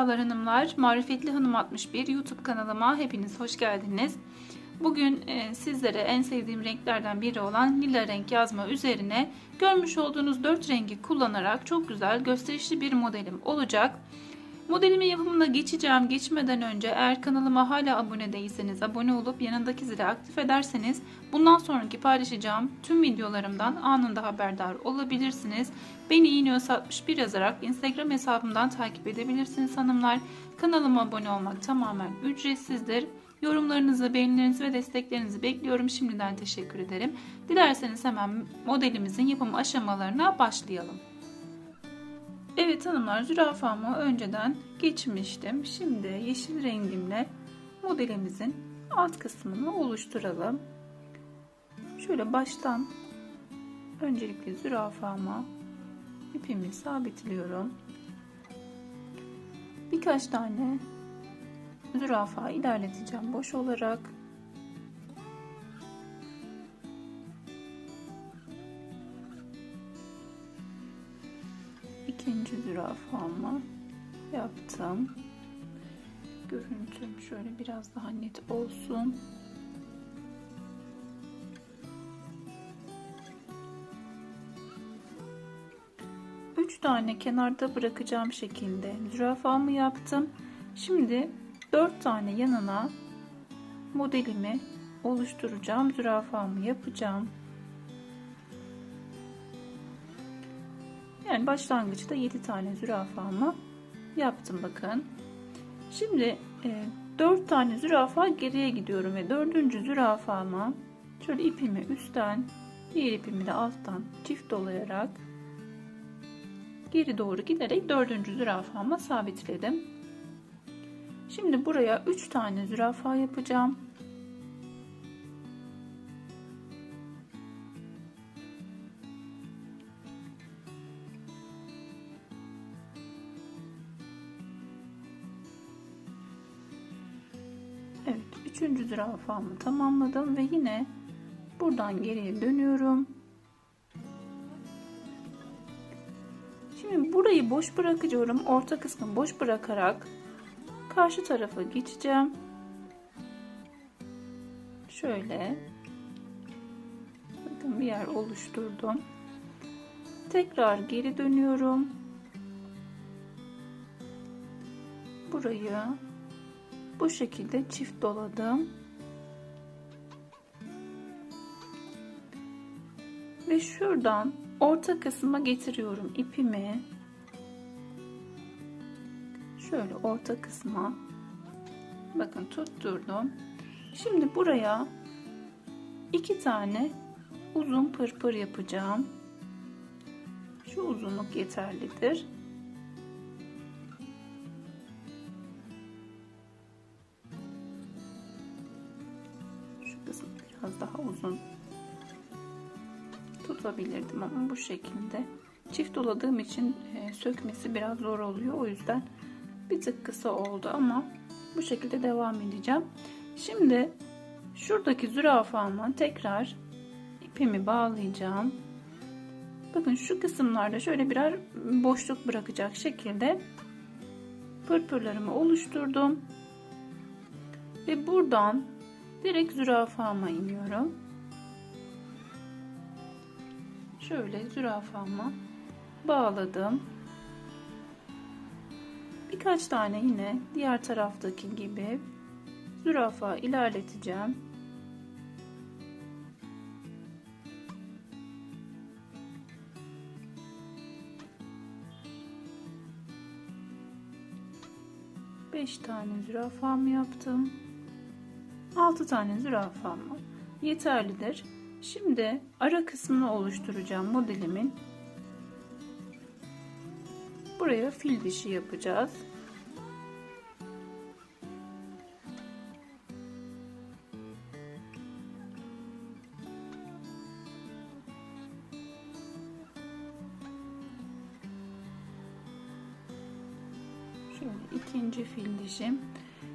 Merhabalar hanımlar. Marifetli Hanım 61 YouTube kanalıma hepiniz hoş geldiniz. Bugün e, sizlere en sevdiğim renklerden biri olan lila renk yazma üzerine görmüş olduğunuz 4 rengi kullanarak çok güzel gösterişli bir modelim olacak. Modelimin yapımına geçeceğim. Geçmeden önce eğer kanalıma hala abone değilseniz abone olup yanındaki zili aktif ederseniz bundan sonraki paylaşacağım tüm videolarımdan anında haberdar olabilirsiniz. Beni iğneos 61 yazarak Instagram hesabımdan takip edebilirsiniz hanımlar. Kanalıma abone olmak tamamen ücretsizdir. Yorumlarınızı, beğenilerinizi ve desteklerinizi bekliyorum. Şimdiden teşekkür ederim. Dilerseniz hemen modelimizin yapım aşamalarına başlayalım. Evet hanımlar zürafamı önceden geçmiştim. Şimdi yeşil rengimle modelimizin alt kısmını oluşturalım. Şöyle baştan öncelikle zürafama ipimi sabitliyorum. Birkaç tane zürafa ilerleteceğim boş olarak. İkinci zürafamı yaptım. Görüntüm şöyle biraz daha net olsun. Üç tane kenarda bırakacağım şekilde zürafamı yaptım. Şimdi dört tane yanına modelimi oluşturacağım. Zürafamı yapacağım. Yani başlangıçta 7 tane zürafamı yaptım bakın. Şimdi e, 4 tane zürafa geriye gidiyorum ve 4. zürafama şöyle ipimi üstten diğer ipimi de alttan çift dolayarak geri doğru giderek 4. zürafama sabitledim. Şimdi buraya 3 tane zürafa yapacağım. Üçüncü zürafamı tamamladım ve yine buradan geriye dönüyorum. Şimdi burayı boş bırakıyorum. Orta kısmı boş bırakarak karşı tarafa geçeceğim. Şöyle bakın bir yer oluşturdum. Tekrar geri dönüyorum. Burayı bu şekilde çift doladım. Ve şuradan orta kısma getiriyorum ipimi. Şöyle orta kısma bakın tutturdum. Şimdi buraya iki tane uzun pırpır yapacağım. Şu uzunluk yeterlidir. Biraz daha uzun tutabilirdim ama bu şekilde. Çift doladığım için e, sökmesi biraz zor oluyor. O yüzden bir tık kısa oldu ama bu şekilde devam edeceğim. Şimdi şuradaki zürafama tekrar ipimi bağlayacağım. Bakın şu kısımlarda şöyle birer boşluk bırakacak şekilde pırpırlarımı oluşturdum. Ve buradan direkt zürafama iniyorum. Şöyle zürafama bağladım. Birkaç tane yine diğer taraftaki gibi zürafa ilerleteceğim. Beş tane zürafam yaptım. 6 tane zürafam var. Yeterlidir. Şimdi ara kısmını oluşturacağım modelimin. Buraya fil dişi yapacağız. Şöyle ikinci fil dişim.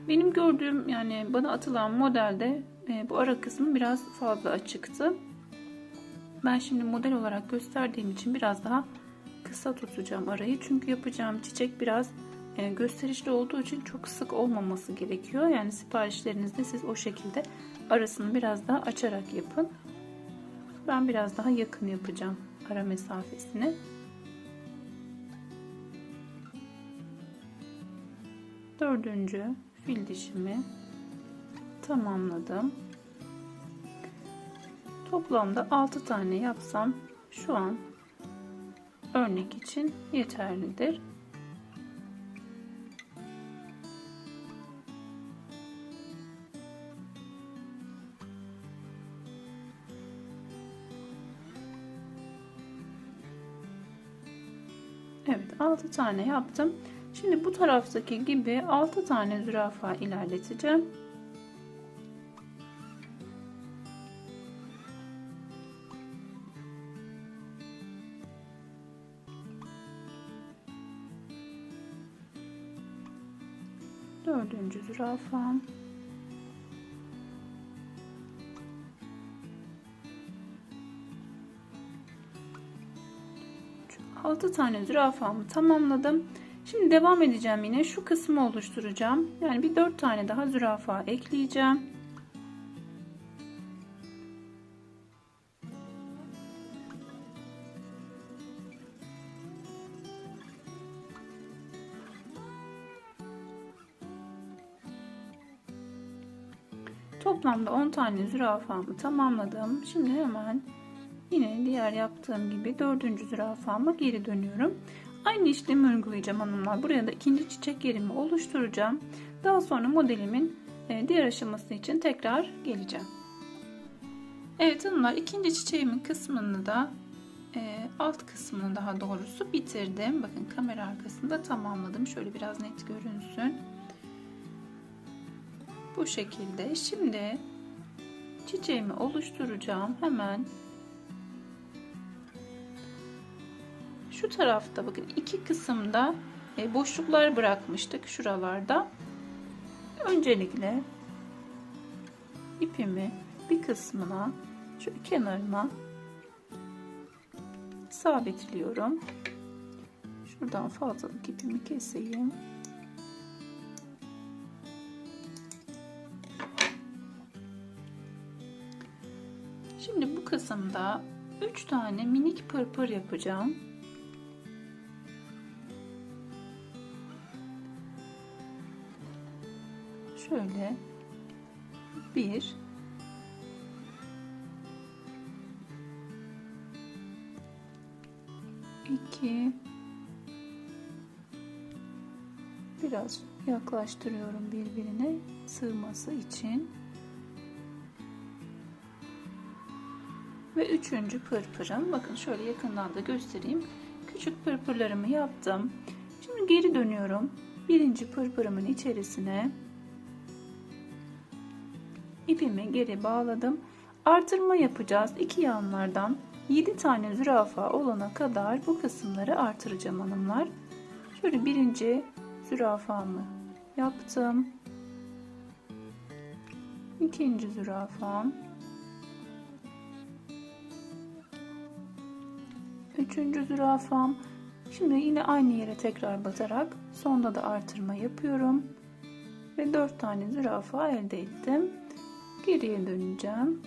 Benim gördüğüm yani bana atılan modelde e, bu ara kısmı biraz fazla açıktı. Ben şimdi model olarak gösterdiğim için biraz daha kısa tutacağım arayı. Çünkü yapacağım çiçek biraz e, gösterişli olduğu için çok sık olmaması gerekiyor. Yani siparişlerinizde siz o şekilde arasını biraz daha açarak yapın. Ben biraz daha yakın yapacağım ara mesafesini. Dördüncü dişimi tamamladım. Toplamda 6 tane yapsam şu an örnek için yeterlidir. Evet 6 tane yaptım. Şimdi bu taraftaki gibi 6 tane zürafa ilerleteceğim. Dördüncü zürafam. Altı tane zürafamı tamamladım. Şimdi devam edeceğim yine şu kısmı oluşturacağım. Yani bir dört tane daha zürafa ekleyeceğim. Toplamda 10 tane zürafamı tamamladım. Şimdi hemen yine diğer yaptığım gibi dördüncü zürafama geri dönüyorum. Aynı işlemi uygulayacağım hanımlar. Buraya da ikinci çiçek yerimi oluşturacağım. Daha sonra modelimin e, diğer aşaması için tekrar geleceğim. Evet hanımlar ikinci çiçeğimin kısmını da e, alt kısmını daha doğrusu bitirdim. Bakın kamera arkasında tamamladım. Şöyle biraz net görünsün. Bu şekilde. Şimdi çiçeğimi oluşturacağım. Hemen şu tarafta bakın iki kısımda e, boşluklar bırakmıştık şuralarda. Öncelikle ipimi bir kısmına şu kenarına sabitliyorum. Şuradan fazlalık ipimi keseyim. Şimdi bu kısımda 3 tane minik pırpır yapacağım. Şöyle bir iki biraz yaklaştırıyorum birbirine sığması için. Ve üçüncü pırpırım. Bakın şöyle yakından da göstereyim. Küçük pırpırlarımı yaptım. Şimdi geri dönüyorum. Birinci pırpırımın içerisine ipimi geri bağladım. Artırma yapacağız. İki yanlardan 7 tane zürafa olana kadar bu kısımları artıracağım hanımlar. Şöyle birinci zürafamı yaptım. İkinci zürafam. Üçüncü zürafam. Şimdi yine aynı yere tekrar batarak sonda da artırma yapıyorum. Ve dört tane zürafa elde ettim. Geriye döneceğim.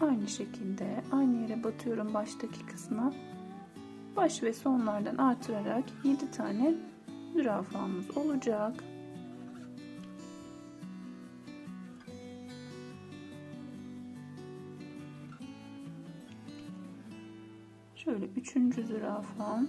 Aynı şekilde aynı yere batıyorum baştaki kısma. Baş ve sonlardan artırarak 7 tane zürafamız olacak. Şöyle üçüncü zürafam.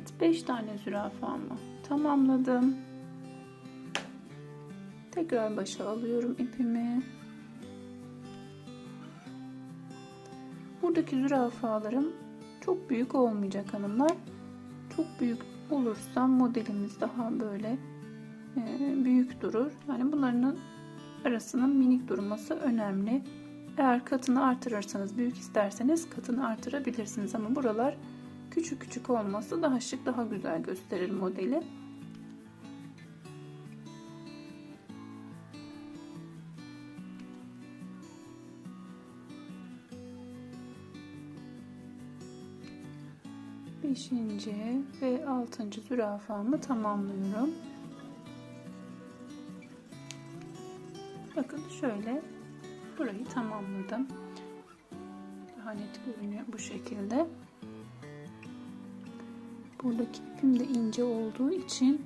Evet 5 tane zürafamı tamamladım. Tekrar başa alıyorum ipimi. Buradaki zürafalarım çok büyük olmayacak hanımlar. Çok büyük olursa modelimiz daha böyle e, büyük durur. Yani bunların arasının minik durması önemli. Eğer katını artırırsanız, büyük isterseniz katını artırabilirsiniz ama buralar küçük küçük olması daha şık, daha güzel gösterir modeli. Beşinci ve altıncı zürafamı tamamlıyorum. Bakın şöyle burayı tamamladım. Daha net görünüyor bu şekilde. Buradaki ipim de ince olduğu için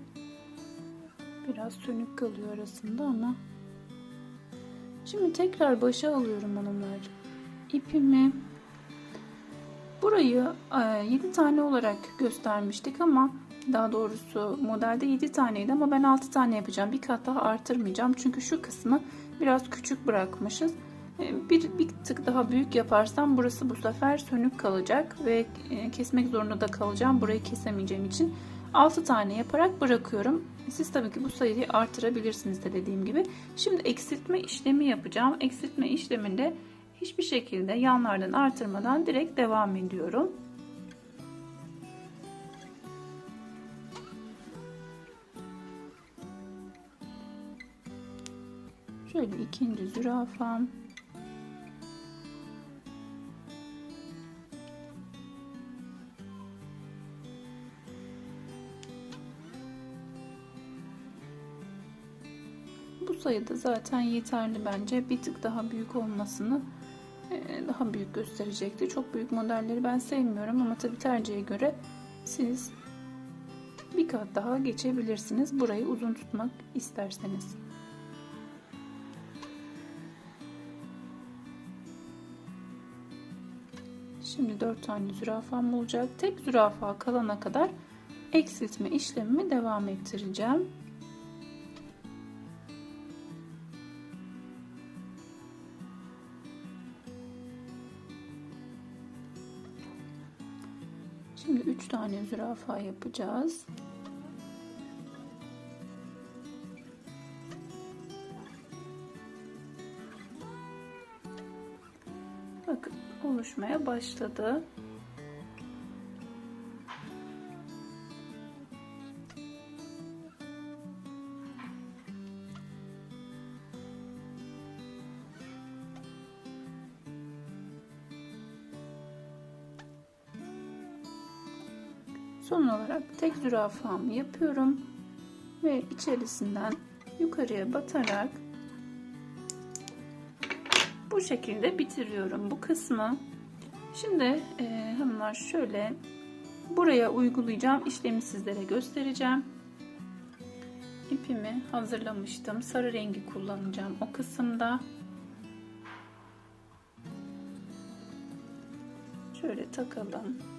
biraz sönük kalıyor arasında ama şimdi tekrar başa alıyorum hanımlar. İpimi burayı 7 tane olarak göstermiştik ama daha doğrusu modelde 7 taneydi ama ben 6 tane yapacağım. Bir kat daha artırmayacağım. Çünkü şu kısmı biraz küçük bırakmışız. Bir, bir tık daha büyük yaparsam burası bu sefer sönük kalacak ve kesmek zorunda da kalacağım. Burayı kesemeyeceğim için 6 tane yaparak bırakıyorum. Siz tabii ki bu sayıyı artırabilirsiniz de dediğim gibi. Şimdi eksiltme işlemi yapacağım. Eksiltme işleminde hiçbir şekilde yanlardan artırmadan direkt devam ediyorum. Şöyle ikinci zürafam. Bu sayıda zaten yeterli bence. Bir tık daha büyük olmasını daha büyük gösterecekti. Çok büyük modelleri ben sevmiyorum ama tabi tercihe göre siz bir kat daha geçebilirsiniz. Burayı uzun tutmak isterseniz. Şimdi 4 tane zürafam olacak. Tek zürafa kalana kadar eksiltme işlemimi devam ettireceğim. 3 tane zürafa yapacağız. Bakın oluşmaya başladı. Son olarak tek zürafamı yapıyorum ve içerisinden yukarıya batarak bu şekilde bitiriyorum bu kısmı. Şimdi e, hanımlar şöyle buraya uygulayacağım işlemi sizlere göstereceğim. İpimi hazırlamıştım. Sarı rengi kullanacağım o kısımda. Şöyle takalım.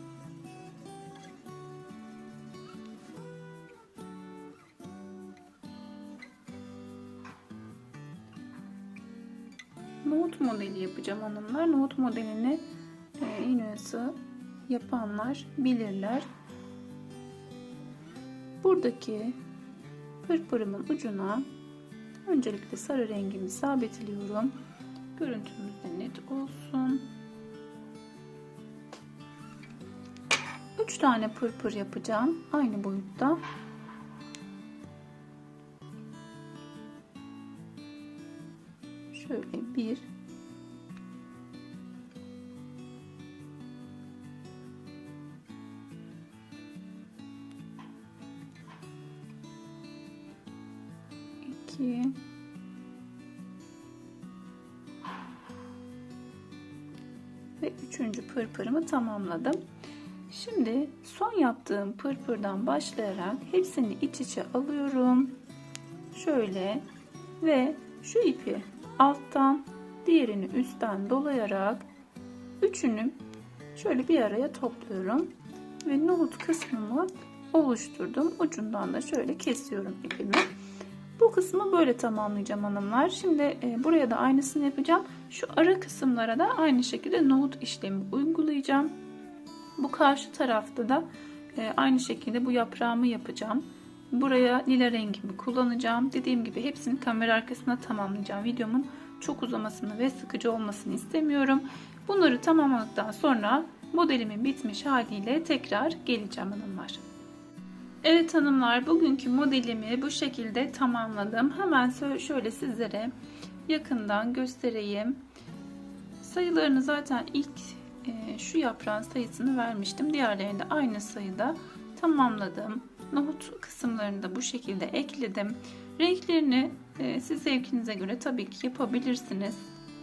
Modeli yapacağım hanımlar. Nohut modelini e, iğnesi yapanlar bilirler. Buradaki pırpırımın ucuna öncelikle sarı rengimi sabitliyorum. Görüntümüz de net olsun. 3 tane pırpır yapacağım. Aynı boyutta. şöyle bir iki ve üçüncü pırpırımı tamamladım. Şimdi son yaptığım pırpırdan başlayarak hepsini iç içe alıyorum. Şöyle ve şu ipi alttan diğerini üstten dolayarak üçünü şöyle bir araya topluyorum ve nohut kısmımı oluşturdum. Ucundan da şöyle kesiyorum ipimi. Bu kısmı böyle tamamlayacağım hanımlar. Şimdi e, buraya da aynısını yapacağım. Şu ara kısımlara da aynı şekilde nohut işlemi uygulayacağım. Bu karşı tarafta da e, aynı şekilde bu yaprağımı yapacağım. Buraya lila rengimi kullanacağım. Dediğim gibi hepsini kamera arkasına tamamlayacağım videomun çok uzamasını ve sıkıcı olmasını istemiyorum. Bunları tamamladıktan sonra modelimin bitmiş haliyle tekrar geleceğim hanımlar. Evet hanımlar bugünkü modelimi bu şekilde tamamladım. Hemen şöyle sizlere yakından göstereyim. Sayılarını zaten ilk e, şu yaprağın sayısını vermiştim. Diğerlerinde aynı sayıda tamamladım. Nohut kısımlarını da bu şekilde ekledim. Renklerini e, siz zevkinize göre tabii ki yapabilirsiniz.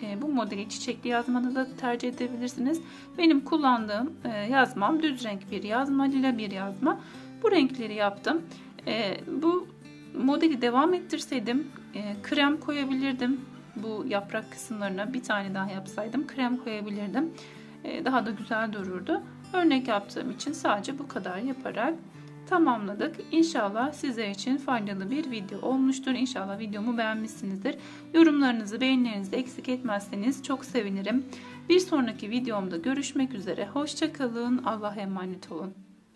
E, bu modeli çiçekli yazmada da tercih edebilirsiniz. Benim kullandığım yazmam düz renk bir yazma, lila bir yazma. Bu renkleri yaptım. E, bu modeli devam ettirseydim e, krem koyabilirdim. Bu yaprak kısımlarına bir tane daha yapsaydım krem koyabilirdim. E, daha da güzel dururdu. Örnek yaptığım için sadece bu kadar yaparak tamamladık. İnşallah sizler için faydalı bir video olmuştur. İnşallah videomu beğenmişsinizdir. Yorumlarınızı, beğenilerinizi eksik etmezseniz çok sevinirim. Bir sonraki videomda görüşmek üzere. Hoşçakalın. Allah'a emanet olun.